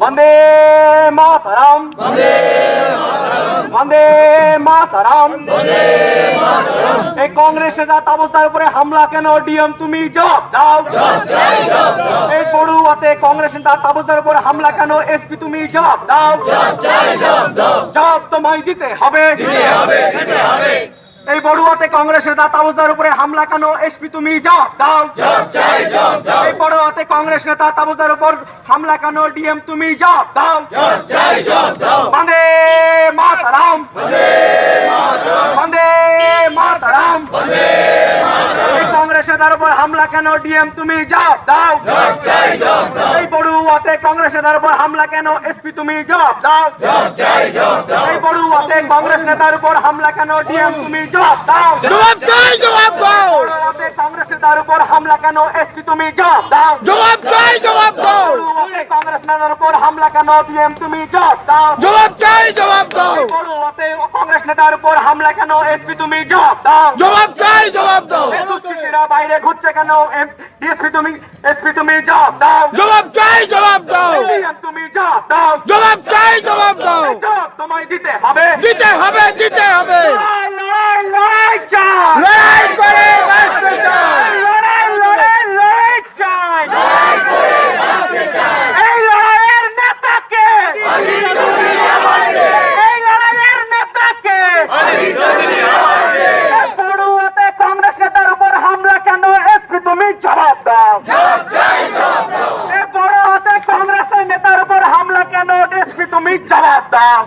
বন্দে মাতরম বন্দে মাতরম এই কংগ্রেস নেতা তাবস্তার উপরে হামলা কেন ডিএম তুমি জবাব দাও। এই পড়ুয়াতে কংগ্রেস নেতা তাবস্তার উপরে হামলা কেন এসপি তুমি জবাব দাও। জবাব তোমায় দিতে হবে। এই বড়ুয়াতে কংগ্রেস নেতা তাবুজদার উপরে হামলা কেন? এসপি তুমি যাও। দাও এই বড়ুয়াতে কংগ্রেস নেতা তাবুজদার উপর হামলা কেন? ডিএম তুমি যাও। দাও বন্দে কংগ্রেস নেতার উপর হামলা কেন? ডিএম তুমি যাও দাও। এই বড়ুয়াতে কংগ্রেস নেতার উপর হামলা কেন? এসপি তুমি জবাব দাও। এই বড়ুয়াতে কংগ্রেস নেতার উপর হামলা কেন? ডিএম তুমি জবাব দাও। জবাব চাই জবাব দাও। কংগ্রেস নেতার উপর হামলা কেন? এসপি তুমি জবাব দাও। জবাব চাই জবাব দাও। কংগ্রেস নেতার উপর হামলা কেন? ডিএম তুমি জবাব দাও। জবাব চাই জবাব দাও। বড়ুয়াতে কংগ্রেস নেতার উপর হামলা কেন? এসপি তুমি জবাব দাও। জবাব চাই জবাব দাও। এই বাইরে ঘুরছে কেন? ডিএসপি তুমি এসপি তুমি জবাব দাও। জবাব চাই জবাব দাও। তুমি জবাব দাও। জবাব চাই জবাব দাও। জবাব তোমায় দিতে হবে। দিতে হবে দিতে হবে। লড়াই লড়াই লড়াই চাই। লড়াই করে বাঁচতে চাই লড়াই লড়াই লড়াই চাই এই লড়াইয়ের নেতাকে এই লড়াইয়ের নেতাকে পড়ুয়াতে কংগ্রেস নেতার উপর হামলা কেন এসপি তুমি জবাব দাও এই পড়ুয়াতে কংগ্রেসের নেতার উপর হামলা কেন? এসপি তুমি জবাব দাও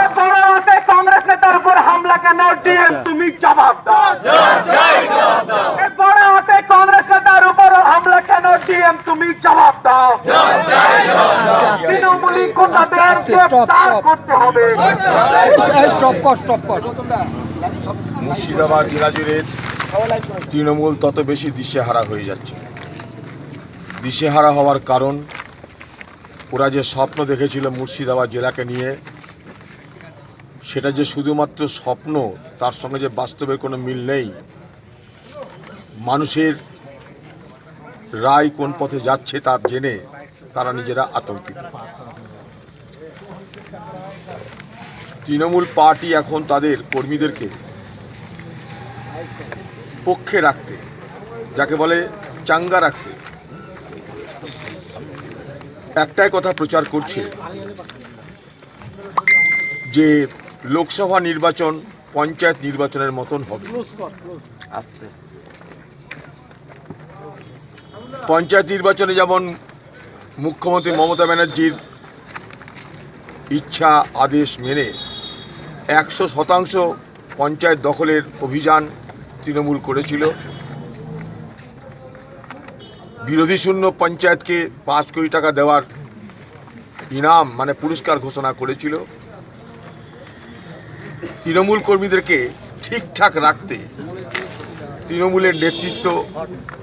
এই পড়ুয়াতে কংগ্রেস নেতার উপর হামলা কেন? ডিএম তুমি জবাব দাও এই পড়ুয়াতে কংগ্রেস নেতার উপর হামলা কেন? ডিএম তুমি জবাব দাও তৃণমূলী কোটাদের গ্রেফতার করতে হবে। স্টপ কর মুর্শিদাবাদ জেলা জুড়ে তৃণমূল তত বেশি দিশেহারা হয়ে যাচ্ছে। দিশেহারা হওয়ার কারণ, ওরা যে স্বপ্ন দেখেছিল মুর্শিদাবাদ জেলাকে নিয়ে, সেটা যে শুধুমাত্র স্বপ্ন, তার সঙ্গে যে বাস্তবের কোনো মিল নেই, মানুষের রায় কোন পথে যাচ্ছে তা জেনে তারা নিজেরা আতঙ্কিত। তৃণমূল পার্টি এখন তাদের কর্মীদেরকে পক্ষে রাখতে যাকে বলে চাঙ্গা রাখতে। একটাই কথা প্রচার করছে যে লোকসভা নির্বাচন পঞ্চায়েত নির্বাচনের মতন হবে। পঞ্চায়েত নির্বাচনে যেমন মুখ্যমন্ত্রী মমতা ব্যানার্জির ইচ্ছা আদেশ মেনে একশো শতাংশ পঞ্চায়েত দখলের অভিযান তৃণমূল করেছিল। বিরোধী শূন্য পঞ্চায়েতকে পাঁচ কোটি টাকা দেওয়ার ইনাম মানে পুরস্কার ঘোষণা করেছিল। তৃণমূল কর্মীদেরকে ঠিকঠাক রাখতে তৃণমূলের নেতৃত্ব,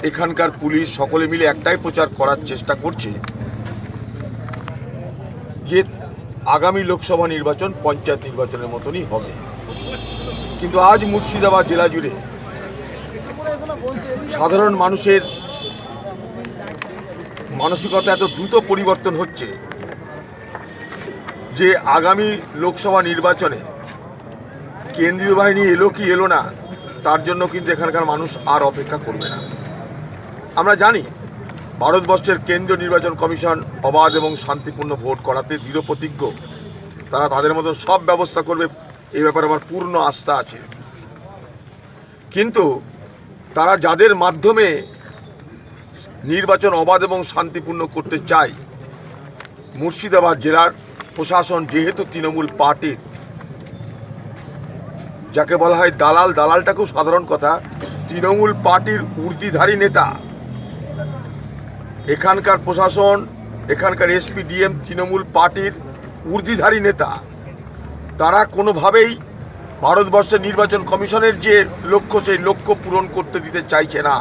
এখানকার পুলিশ সকলে মিলে একটাই প্রচার করার চেষ্টা করছে যে আগামী লোকসভা নির্বাচন পঞ্চায়েত নির্বাচনের মতনই হবে। কিন্তু আজ মুর্শিদাবাদ জেলা জুড়ে সাধারণ মানুষের মানসিকতা এত দ্রুত পরিবর্তন হচ্ছে যে আগামী লোকসভা নির্বাচনে কেন্দ্রীয় বাহিনী এলো কি এলো না, তার জন্য কিন্তু এখানকার মানুষ আর অপেক্ষা করবে না। আমরা জানি ভারতবর্ষের কেন্দ্রীয় নির্বাচন কমিশন অবাধ এবং শান্তিপূর্ণ ভোট করাতে দৃঢ় প্রতিজ্ঞ। তারা তাদের মতো সব ব্যবস্থা করবে এই ব্যাপারে আমার পূর্ণ আস্থা আছে। কিন্তু তারা যাদের মাধ্যমে নির্বাচন অবাধ এবং শান্তিপূর্ণ করতে চায়, মুর্শিদাবাদ জেলার প্রশাসন যেহেতু তৃণমূল পার্টির, যাকে বলা হয় দালাল দালালটা খুব সাধারণ কথা, তৃণমূল পার্টির উর্দিধারী নেতা, এখানকার প্রশাসন, এখানকার এসপি, ডিএম, তৃণমূল পার্টির উর্দিধারী নেতা, তারা কোনোভাবেই ভারতবর্ষের নির্বাচন কমিশনের যে লক্ষ্য, সেই লক্ষ্য পূরণ করতে দিতে চাইছে না।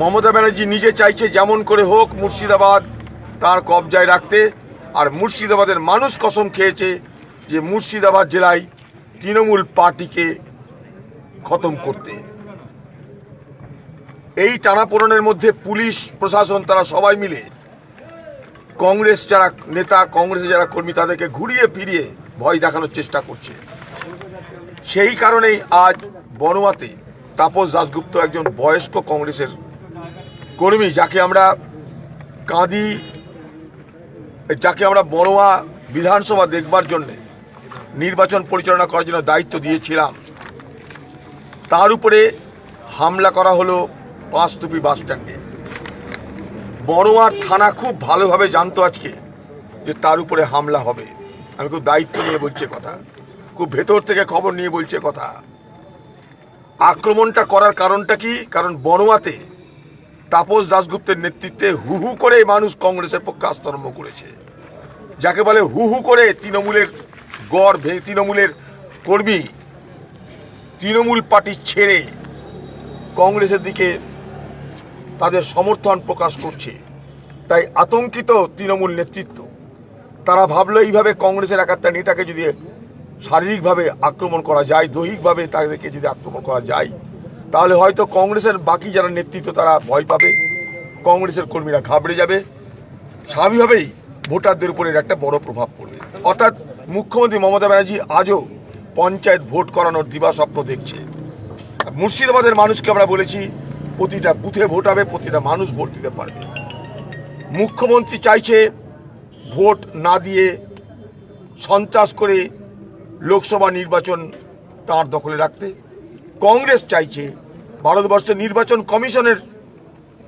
মমতা ব্যানার্জি নিজে চাইছে যেমন করে হোক মুর্শিদাবাদ তার কবজায় রাখতে, আর মুর্শিদাবাদের মানুষ কসম খেয়েছে যে মুর্শিদাবাদ জেলায় তৃণমূল পার্টিকে খতম করতে। এই টানাপোড়েনের মধ্যে পুলিশ, প্রশাসন তারা সবাই মিলে, কংগ্রেস যারা নেতা, কংগ্রেসের যারা কর্মী তাদেরকে ঘুরিয়ে ফিরিয়ে ভয় দেখানোর চেষ্টা করছে। সেই কারণেই আজ বনমাতে তাপস দাসগুপ্ত একজন বয়স্ক কংগ্রেসের কর্মী, যাকে আমরা কাঁদি, যাকে আমরা বড়োয়া বিধানসভা দেখবার জন্য নির্বাচন পরিচালনা করার জন্য দায়িত্ব দিয়েছিলাম। তার উপরে হামলা করা হলো পাঁচতুপি বাস স্ট্যান্ডে। বড়োয়ার থানা খুব ভালোভাবে জানতো আজকে যে তার উপরে হামলা হবে। আমি খুব দায়িত্ব নিয়ে বলছে কথা। খুব ভেতর থেকে খবর নিয়ে বলছে কথা। আক্রমণটা করার কারণটা কি? কারণ বড়োয়াতে তাপস দাসগুপ্তের নেতৃত্বে হু হু করে মানুষ কংগ্রেসের পক্ষে আসতে আরম্ভ করেছে। যাকে বলে হু হু করে তৃণমূলের গড় ভে তৃণমূলের কর্মী তৃণমূল পার্টি ছেড়ে কংগ্রেসের দিকে তাদের সমর্থন প্রকাশ করছে। তাই আতঙ্কিত তৃণমূল নেতৃত্ব। তারা ভাবলো এইভাবে কংগ্রেসের এক একটা নেতাকে যদি শারীরিকভাবে আক্রমণ করা যায়, দৈহিকভাবে তাদেরকে যদি আক্রমণ করা যায়, তাহলে হয়তো কংগ্রেসের বাকি যারা নেতৃত্ব তারা ভয় পাবে, কংগ্রেসের কর্মীরা ঘাবড়ে যাবে। স্বাভাবিকভাবেই ভোটারদের উপরে একটা বড় প্রভাব পড়বে। অর্থাৎ মুখ্যমন্ত্রী মমতা ব্যানার্জি আজও পঞ্চায়েত ভোট করানোর দিবাস্বপ্ন দেখছে। মুর্শিদাবাদের মানুষকে আমরা বলেছি, প্রতিটা বুথে ভোট হবে, প্রতিটা মানুষ ভোট দিতে পারবে। মুখ্যমন্ত্রী চাইছে ভোট না দিয়ে সন্ত্রাস করে লোকসভা নির্বাচন তার দখলে রাখতে। কংগ্রেস চাইছে ভারতবর্ষের নির্বাচন কমিশনের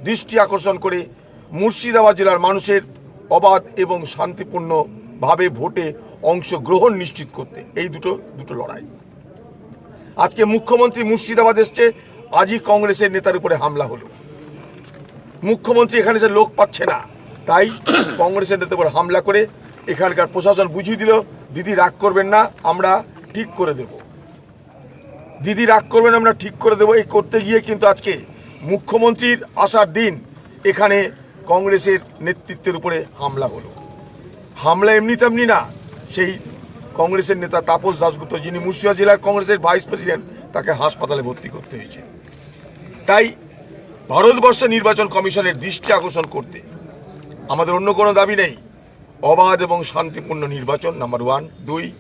দৃষ্টি আকর্ষণ করে মুর্শিদাবাদ জেলার মানুষের অবাধ এবং শান্তিপূর্ণভাবে ভোটে অংশগ্রহণ নিশ্চিত করতে। এই দুটো দুটো লড়াই। আজকে মুখ্যমন্ত্রী মুর্শিদাবাদ এসছে, আজই কংগ্রেসের নেতার উপরে হামলা হলো। মুখ্যমন্ত্রী এখানে সে লোক পাচ্ছে না। তাই কংগ্রেসের নেতার হামলা করে এখানকার প্রশাসন বুঝিয়ে দিল, দিদি, রাগ করবেন না, আমরা ঠিক করে দেব। দিদি, রাগ করবেন, আমরা ঠিক করে দেবো। এই করতে গিয়ে কিন্তু আজকে মুখ্যমন্ত্রীর আসার দিন এখানে কংগ্রেসের নেতৃত্বের উপরে হামলা হলো। হামলা এমনি তেমনি না, সেই কংগ্রেসের নেতা তাপস দাসগুপ্ত যিনি মুর্শিদাবাদ জেলার কংগ্রেসের ভাইস প্রেসিডেন্ট, তাকে হাসপাতালে ভর্তি করতে হয়েছে। তাই ভারতবর্ষ নির্বাচন কমিশনের দৃষ্টি আকর্ষণ করতে আমাদের অন্য কোনো দাবি নেই। অবাধ এবং শান্তিপূর্ণ নির্বাচন, নাম্বার ওয়ান। দুই,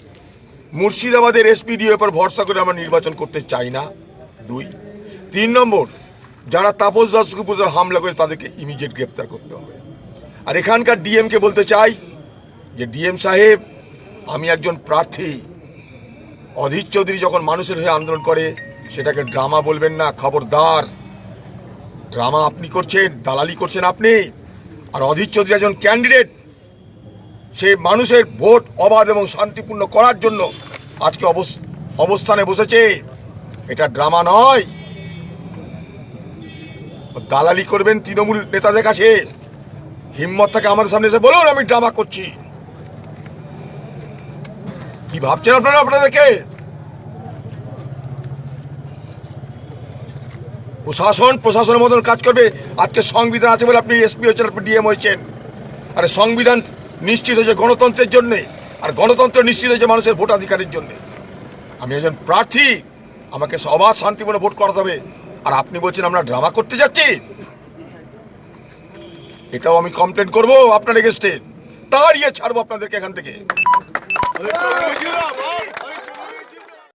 মুর্শিদাবাদের এসপিডিও উপর ভরসা করে আমরা নির্বাচন করতে চাই না। দুই, তিন নম্বর, যারা তাপস দাসগুপ্ত হামলা করে তাদেরকে ইমিডিয়েট গ্রেপ্তার করতে হবে। আর এখানকার ডিএমকে বলতে চাই যে ডিএম সাহেব, আমি একজন প্রার্থী। অধীর চৌধুরী যখন মানুষের হয়ে আন্দোলন করে, সেটাকে ড্রামা বলবেন না, খবরদার। ড্রামা আপনি করছেন, দালালি করছেন আপনি। আর অধীর চৌধুরী একজন ক্যান্ডিডেট সে মানুষের ভোট, অবাধ এবং শান্তিপূর্ণ করার জন্য আজকে অবস- অবস্থানে বসেছে। এটা ড্রামা নয়। দালালি করবেন তৃণমূল নেতাদের কাছে। হিম্মত থাকে আমাদের সামনে এসে বলুন, আমি ড্রামা করছি। কি ভাবছেন আপনারা আপনাদেরকে? প্রশাসন, প্রশাসনের মতন কাজ করবে। আজকে সংবিধান আছে বলে আপনি এসপি হয়েছেন, আপনি ডিএম হয়েছেন। আরে সংবিধান নিশ্চিত হয়েছে গণতন্ত্রের জন্যে, আর গণতন্ত্র নিশ্চিত হয়েছে মানুষের ভোটাধিকারের জন্যে। আমি একজন প্রার্থী, আমাকে সবার শান্তিপূর্ণ ভোট করাতে হবে। আর আপনি বলছেন আমরা ড্রামা করতে যাচ্ছি? এটাও আমি কমপ্লেন করব আপনার এগেস্টে তাড়িয়ে ছাড়বো আপনাদেরকে এখান থেকে।